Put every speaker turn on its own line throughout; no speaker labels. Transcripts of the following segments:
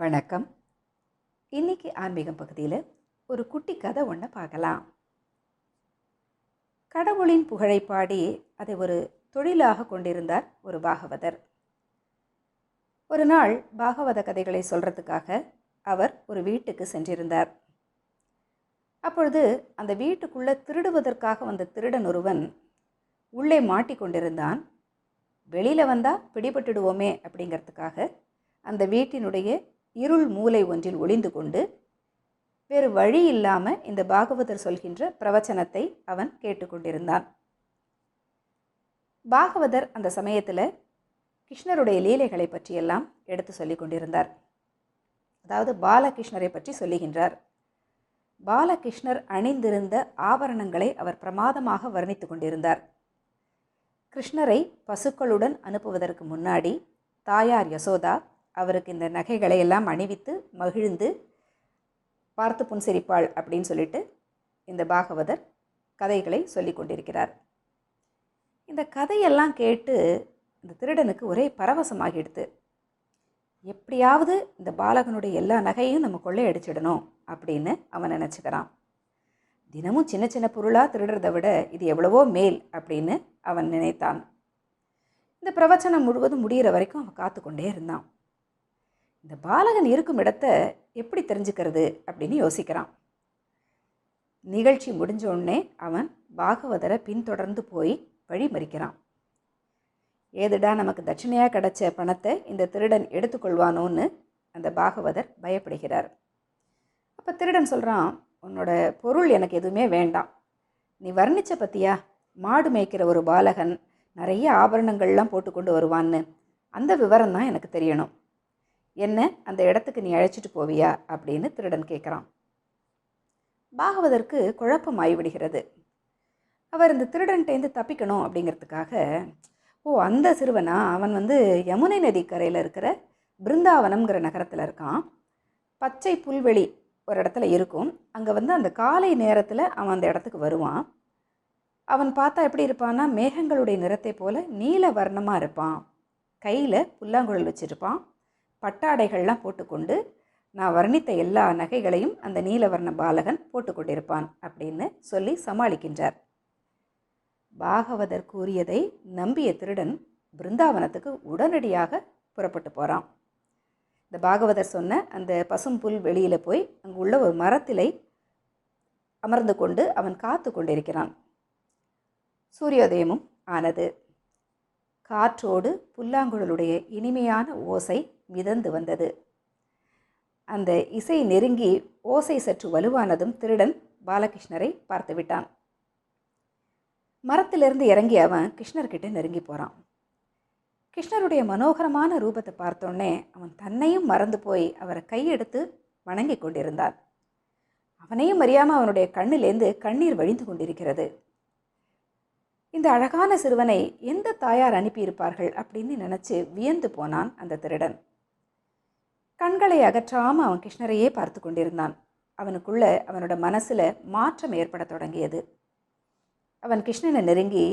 வணக்கம். இன்னைக்கு ஆன்மீகம் பகுதியில் ஒரு குட்டி கதை ஒன்று பார்க்கலாம். கடவுளின் புகழை பாடி அதை ஒரு தொழிலாக கொண்டிருந்தார் ஒரு பாகவதர். ஒரு நாள் பாகவத கதைகளை சொல்கிறதுக்காக அவர் ஒரு வீட்டுக்கு சென்றிருந்தார். அப்பொழுது அந்த வீட்டுக்குள்ளே திருடுவதற்காக வந்த திருடன் ஒருவன் உள்ளே மாட்டிக்கொண்டிருந்தான் வெளியில் வந்தால் பிடிபட்டுடுவோமே அப்படிங்கிறதுக்காக அந்த வீட்டினுடைய இருள் மூலை ஒன்றில் ஒளிந்து கொண்டு வேறு வழி இல்லாமல் இந்த பாகவதர் சொல்கின்ற பிரவச்சனத்தை அவன் கேட்டுக்கொண்டிருந்தான். பாகவதர் அந்த சமயத்தில் கிருஷ்ணருடைய லீலைகளை பற்றியெல்லாம் எடுத்து சொல்லி கொண்டிருந்தார். அதாவது பாலகிருஷ்ணரை பற்றி சொல்லுகின்றார். பாலகிருஷ்ணர் அணிந்திருந்த ஆபரணங்களை அவர் பிரமாதமாக வர்ணித்து கொண்டிருந்தார். கிருஷ்ணரை பசுக்களுடன் அனுப்புவதற்கு முன்னாடி தாயார் யசோதா அவருக்கு இந்த நகைகளை எல்லாம் அணிவித்து மகிழ்ந்து பார்த்து புன்சிரிப்பாள் அப்படின்னு சொல்லிட்டு இந்த பாகவதர் கதைகளை சொல்லி கொண்டிருக்கிறார். இந்த கதையெல்லாம் கேட்டு இந்த திருடனுக்கு ஒரே பரவசமாகிடுது. எப்படியாவது இந்த பாலகனுடைய எல்லா நகையும் நம்ம கொள்ளையடிச்சிடணும் அப்படின்னு அவன் நினச்சிக்கிறான். தினமும் சின்ன சின்ன பொருளாக திருடுறதை விட இது எவ்வளவோ மேல் அப்படின்னு அவன் நினைத்தான். இந்த பிரவச்சனம் முழுவதும் முடிகிற வரைக்கும் அவன் காத்து கொண்டே இருந்தான். இந்த பாலகன் இருக்கும் இடத்த எப்படி தெரிஞ்சுக்கிறது அப்படின்னு யோசிக்கிறான். நிகழ்ச்சி முடிஞ்ச உடனே அவன் பாகவதரை பின்தொடர்ந்து போய் வழி மறிக்கிறான் ஏதுடா நமக்கு தட்சிணையாக கிடைச்ச பணத்தை இந்த திருடன் எடுத்துக்கொள்வானோன்னு அந்த பாகவதர் பயப்படுகிறார். அப்போ திருடன் சொல்கிறான் உன்னோட பொருள் எனக்கு எதுவுமே வேண்டாம். நீ வர்ணிச்ச பத்தியா? மாடு மேய்க்கிற ஒரு பாலகன் நிறைய ஆபரணங்கள்லாம் போட்டு கொண்டு வருவான்னு. அந்த விவரம் தான் எனக்கு தெரியணும். என்ன? அந்த இடத்துக்கு நீ அழைச்சிட்டு போவியா? அப்படின்னு திருடன் கேட்குறான். பாகவதற்கு குழப்பம் ஆகிவிடுகிறது அவர் இந்த திருடன்ட்டேருந்து தப்பிக்கணும் அப்படிங்கிறதுக்காக ஓ அந்த சிறுவனா? அவன் வந்து யமுனை நதிக்கரையில் இருக்கிற பிருந்தாவனம்ங்கிற நகரத்தில் இருக்கான். பச்சை புல்வெளி ஒரு இடத்துல இருக்கும். அங்கே வந்து அந்த காலை நேரத்தில் அவன் அந்த இடத்துக்கு வருவான். அவன் பார்த்தா எப்படி இருப்பான்னா மேகங்களுடைய நிறத்தை போல நீல வர்ணமாக இருப்பான். கையில் புல்லாங்குழல் வச்சுருப்பான். பட்டாடைகள்லாம் போட்டுக்கொண்டு நான் வர்ணித்த எல்லா நகைகளையும் அந்த நீலவர்ண பாலகன் போட்டுக்கொண்டிருப்பான் அப்படின்னு சொல்லி சமாளிக்கின்றார். பாகவதர் கூறியதை நம்பிய திருடன் பிருந்தாவனத்துக்கு உடனடியாக புறப்பட்டு போகிறான் இந்த பாகவதர் சொன்ன அந்த பசும் புல் வெளியில் போய் அங்கு உள்ள ஒரு மரத்திலை அமர்ந்து கொண்டு அவன் காத்து கொண்டிருக்கிறான். சூரியோதயமும் ஆனது. காற்றோடு புல்லாங்குழலுடைய இனிமையான ஓசை மிதந்து வந்தது. அந்த இசை நெருங்கி ஓசை சற்று வலுவானதும் திருடன் பாலகிருஷ்ணரை பார்த்து விட்டான். மரத்திலிருந்து இறங்கி அவன் கிருஷ்ணர்கிட்ட நெருங்கி போகிறான் கிருஷ்ணருடைய மனோகரமான ரூபத்தை பார்த்தோன்னே அவன் தன்னையும் மறந்து போய் அவரை கையெடுத்து வணங்கி கொண்டிருந்தான். அவனையும் அறியாமல் அவனுடைய கண்ணிலேருந்து கண்ணீர் வழிந்து கொண்டிருக்கிறது. இந்த அழகான சிறுவனை எந்த தாயார் அனுப்பியிருப்பார்கள் அப்படின்னு நினச்சி வியந்து போனான் அந்த திருடன். கண்களை அகற்றாமல் அவன் கிருஷ்ணரையே பார்த்து கொண்டிருந்தான். அவனுக்குள்ள அவனோட மனசில் மாற்றம் ஏற்பட தொடங்கியது. அவன் கிருஷ்ணனை நெருங்கி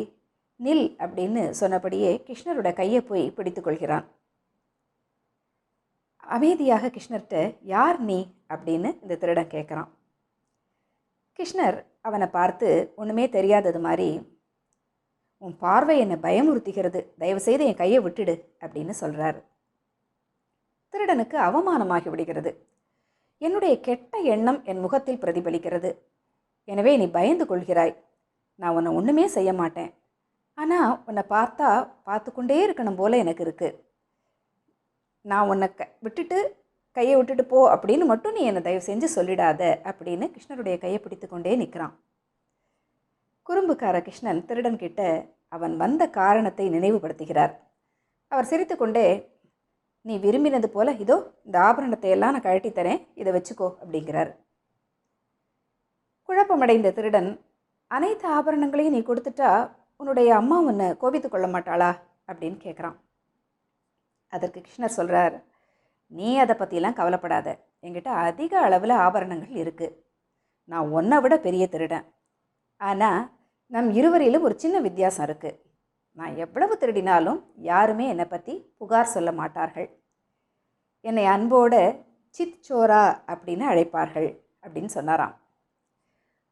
நில் அப்படின்னு சொன்னபடியே கிருஷ்ணரோட கையை போய் பிடித்து கொள்கிறான். அமைதியாக கிருஷ்ணர்கிட்ட யார் நீ? அப்படின்னு இந்த திருடன் கேட்குறான். கிருஷ்ணர் அவனை பார்த்து ஒன்றுமே தெரியாதது மாதிரி உன் பார்வை என்னை பயமுறுத்துகிறது. தயவுசெய்து என் கையை விட்டுடு அப்படின்னு சொல்கிறாரு திருடனுக்கு அவமானமாகி விடுகிறது. என்னுடைய கெட்ட எண்ணம் என் முகத்தில் பிரதிபலிக்கிறது. எனவே நீ பயந்து கொள்கிறாய். நான் உன்னை ஒன்றுமே செய்ய மாட்டேன். ஆனால் உன்னை பார்த்தா பார்த்து கொண்டே இருக்கணும் போல் எனக்கு இருக்குது நான் உன்னை க விட்டுட்டு கையை விட்டுட்டு போ அப்படின்னு மட்டும் நீ என்னை தயவு செஞ்சு சொல்லிடாத அப்படின்னு கிருஷ்ணருடைய கையை பிடித்து கொண்டே நிற்கிறான். குறும்புக்கார கிருஷ்ணன் திருடன் கிட்ட அவன் வந்த காரணத்தை நினைவுபடுத்துகிறார். அவர் சிரித்துக்கொண்டே நீ விரும்பினது போல இதோ இந்த ஆபரணத்தை எல்லாம் நான் கழட்டித்தரேன். இதை வச்சுக்கோ அப்படிங்கிறார். குழப்பமடைந்த திருடன் அனைத்து ஆபரணங்களையும் நீ கொடுத்துட்டா உன்னுடைய அம்மா உன்னை கோபித்து கொள்ள மாட்டாளா? அப்படின்னு கேட்குறான் அதற்கு கிருஷ்ணர் சொல்கிறார் நீ அதை பற்றிலாம் கவலைப்படாத. என்கிட்ட அதிக அளவில் ஆபரணங்கள் இருக்குது நான் ஒன்றை விட பெரிய திருடன். ஆனால் நம் இருவரிலும் ஒரு சின்ன வித்தியாசம் இருக்குது நான் எவ்வளவு திருடினாலும் யாருமே என்னை பற்றி புகார் சொல்ல மாட்டார்கள். என்னை அன்போடு சித் சோரா அப்படின்னு அழைப்பார்கள் அப்படின்னு சொன்னாராம்.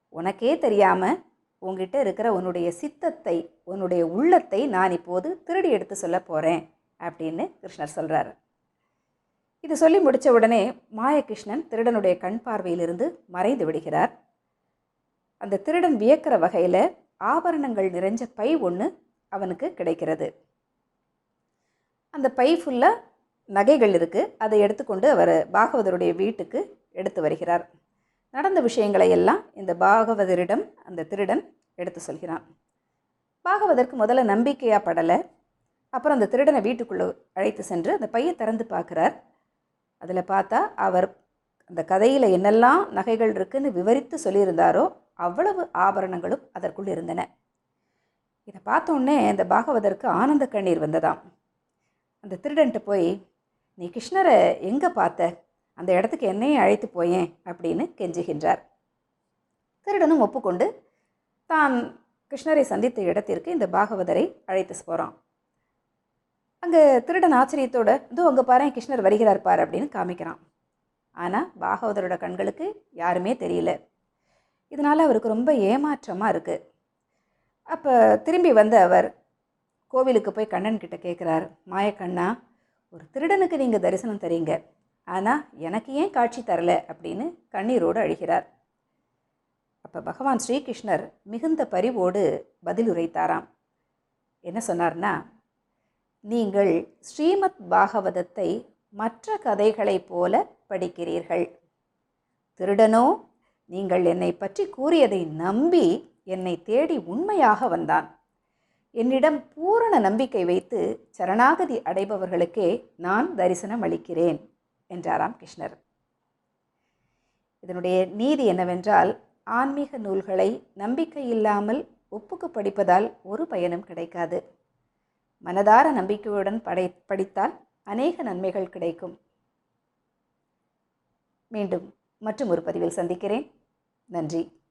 உனக்கே தெரியாமல் உங்ககிட்ட இருக்கிற உன்னுடைய சித்தத்தை உன்னுடைய உள்ளத்தை நான் இப்போது திருடி எடுத்து சொல்ல போகிறேன் அப்படின்னு கிருஷ்ணர் சொல்கிறார் இது சொல்லி முடித்த உடனே மாயகிருஷ்ணன் திருடனுடைய கண் பார்வையிலிருந்து மறைந்து விடுகிறார். அந்த திருடன் வியக்கிற வகையில் ஆபரணங்கள் நிறைஞ்ச பை ஒன்று அவனுக்கு கிடைக்கிறது. அந்த பை ஃபுல்லாக நகைகள் இருக்குது அதை எடுத்துக்கொண்டு அவர் பாகவதருடைய வீட்டுக்கு எடுத்து வருகிறார். நடந்த விஷயங்களை எல்லாம் இந்த பாகவதரிடம் அந்த திருடன் எடுத்து சொல்கிறான். பாகவதற்கு முதல்ல நம்பிக்கையாக படலை. அப்புறம் அந்த திருடனை வீட்டுக்குள்ளே அழைத்து சென்று அந்த பையை திறந்து பார்க்குறார். அதில் பார்த்தா அவர் அந்த கதையில் என்னெல்லாம் நகைகள் இருக்குன்னு விவரித்து சொல்லியிருந்தாரோ அவ்வளவு ஆபரணங்களும் அதற்குள் இருந்தன. இதை பார்த்தோன்னே இந்த பாகவதற்கு ஆனந்த கண்ணீர் வந்ததாம். அந்த திருடன்ட்டு போய் நீ கிருஷ்ணரை எங்கே பார்த்த? அந்த இடத்துக்கு என்னையும் அழைத்து போயேன் அப்படின்னு கெஞ்சுகின்றார். திருடனும் ஒப்புக்கொண்டு தான் கிருஷ்ணரை சந்தித்த இடத்திற்கு இந்த பாகவதரை அழைத்து போகிறான் அங்கே திருடன் ஆச்சரியத்தோட இதோ அங்கே பாரு கிருஷ்ணர் வருகிறார் பார் அப்படின்னு காமிக்கிறான். ஆனால் பாகவதரோட கண்களுக்கு யாருமே தெரியல. இதனால் அவருக்கு ரொம்ப ஏமாற்றமாக இருக்குது அப்போ திரும்பி வந்த அவர் கோவிலுக்கு போய் கண்ணன் கிட்ட கேட்குறாரு மாயக்கண்ணா ஒரு திருடனுக்கு நீங்கள் தரிசனம் தரீங்க. ஆனால் எனக்கு ஏன் காட்சி தரல? அப்படின்னு கண்ணீரோடு அழுகிறார். அப்போ பகவான் ஸ்ரீகிருஷ்ணர் மிகுந்த பரிவோடு பதில் உரைத்தாராம் என்ன சொன்னார்னா நீங்கள் ஸ்ரீமத் பாகவதத்தை மற்ற கதைகளைப் போல படிக்கிறீர்கள். திருடனோ நீங்கள் என்னை பற்றி கூறியதை நம்பி என்னை தேடி உண்மையாக வந்தான். என்னிடம் பூரண நம்பிக்கை வைத்து சரணாகதி அடைபவர்களுக்கே நான் தரிசனம் அளிக்கிறேன் என்றாராம் கிருஷ்ணர். இதனுடைய நீதி என்னவென்றால் ஆன்மீக நூல்களை நம்பிக்கை இல்லாமல் ஒப்புக்கு படிப்பதால் ஒரு பயனும் கிடைக்காது. மனதார நம்பிக்கையுடன் படை படித்தால் அநேக நன்மைகள் கிடைக்கும். மீண்டும் மற்றும் ஒரு பதிவில் சந்திக்கிறேன். நன்றி.